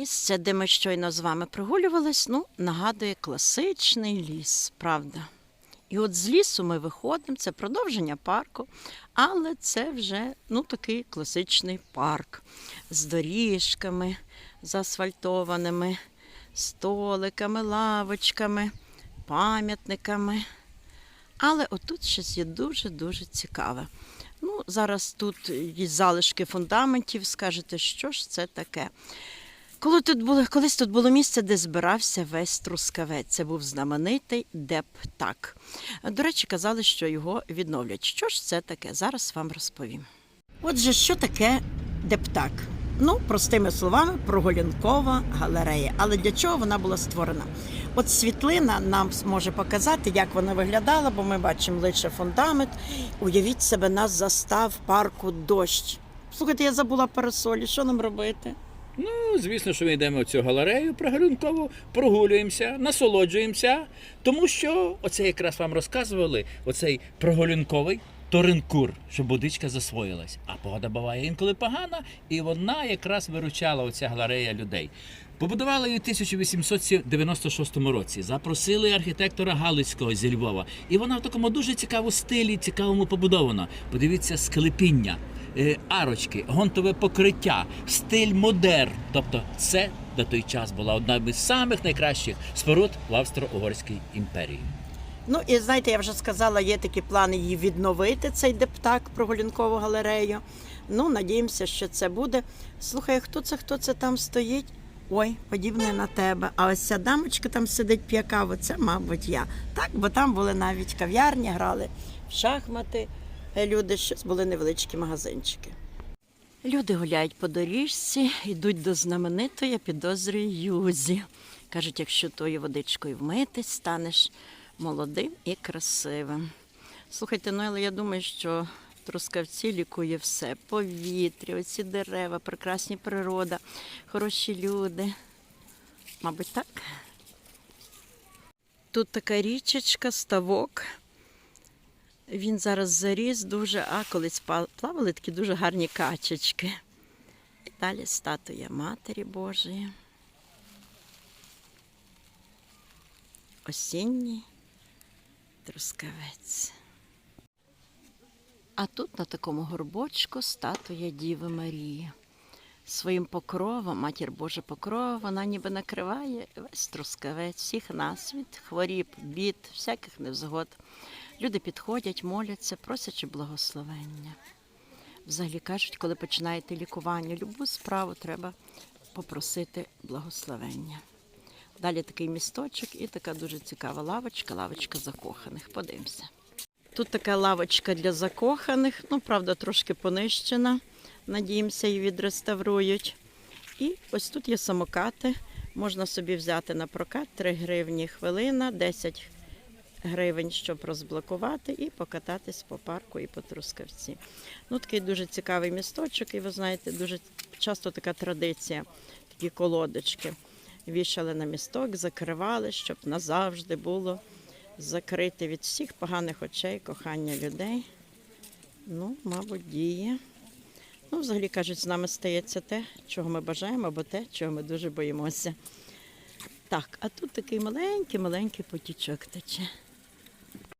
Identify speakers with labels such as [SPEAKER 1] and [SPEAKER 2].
[SPEAKER 1] Місце, де ми щойно з вами прогулювались, ну, нагадує класичний ліс, правда. І от з лісу ми виходимо, це продовження парку, але це вже ну, такий класичний парк з доріжками, заасфальтованими, столиками, лавочками, пам'ятниками. Але отут щось є дуже-дуже цікаве. Ну, зараз тут є залишки фундаментів, скажете, що ж це таке? Коли тут було, колись тут було місце, де збирався весь трускавець. Це був знаменитий Дептак. До речі, казали, що його відновлять. Що ж це таке? Зараз вам розповім. Отже, що таке Дептак? Ну, простими словами, прогулянкова галерея. Але для чого вона була створена? От світлина нам може показати, як вона виглядала, бо ми бачимо лише фундамент. Уявіть себе, нас застав парку дощ. Слухайте, я забула парасолі. Що нам робити?
[SPEAKER 2] Ну, звісно, що ми йдемо в цю галерею прогулянково, прогулюємося, насолоджуємося, тому що оце якраз вам розказували, оцей прогулянковий торинкур, щоб водичка засвоїлась. А погода буває інколи погана, і вона якраз виручала оця галерея людей. Побудували її в 1896 році. Запросили архітектора Галицького зі Львова. І вона в такому дуже цікавому стилі, цікавому побудована. Подивіться, склепіння, арочки, гонтове покриття, стиль модерн. Тобто, це на той час була одна з самих найкращих споруд в Австро-Угорській імперії.
[SPEAKER 1] Ну і знаєте, я вже сказала, є такі плани її відновити, цей дептак, прогулянкову галерею. Ну, надіємося, що це буде. Слухай, хто це, хто це там стоїть? Ой, подібне на тебе. А ось ця дамочка там сидить п'є каву, це, мабуть, я. Так, бо там були навіть кав'ярні, грали в шахмати. Люди щось були невеличкі магазинчики. Люди гуляють по доріжці, йдуть до знаменитої, я Юзі. Кажуть, якщо тою водичкою вмитись, станеш молодим і красивим. Слухайте, ну але я думаю, що Трускавці лікує все. Повітря, оці дерева, прекрасні природа, хороші люди. Мабуть, так. Тут така річечка, ставок. Він зараз заріс дуже, а колись плавали такі дуже гарні качечки. Далі статуя Матері Божої. Осінній трускавець. А тут на такому горбочку статуя Діви Марії. Своїм покровом, матір Божа покрова, вона ніби накриває весь трускавець, всіх нас від хворіб, бід, всяких невзгод. Люди підходять, моляться, просячи благословення. Взагалі кажуть, коли починаєте лікування, любу справу треба попросити благословення. Далі такий місточок і така дуже цікава лавочка, лавочка закоханих. Подивимося. Тут така лавочка для закоханих, ну, правда, трошки понищена. Надіємося, її відреставрують. І ось тут є самокати. Можна собі взяти на прокат 3 гривні хвилина, 10 гривень, щоб розблокувати, і покататись по парку і по Трускавці. Ну, такий дуже цікавий місточок, і ви знаєте, дуже часто така традиція, такі колодочки. Вішали на місток, закривали, щоб назавжди було закрите від всіх поганих очей, кохання людей. Ну, мабуть, діє. Ну, взагалі кажуть, з нами стається те, чого ми бажаємо, або те, чого ми дуже боїмося. Так, а тут такий маленький-маленький потічок тече.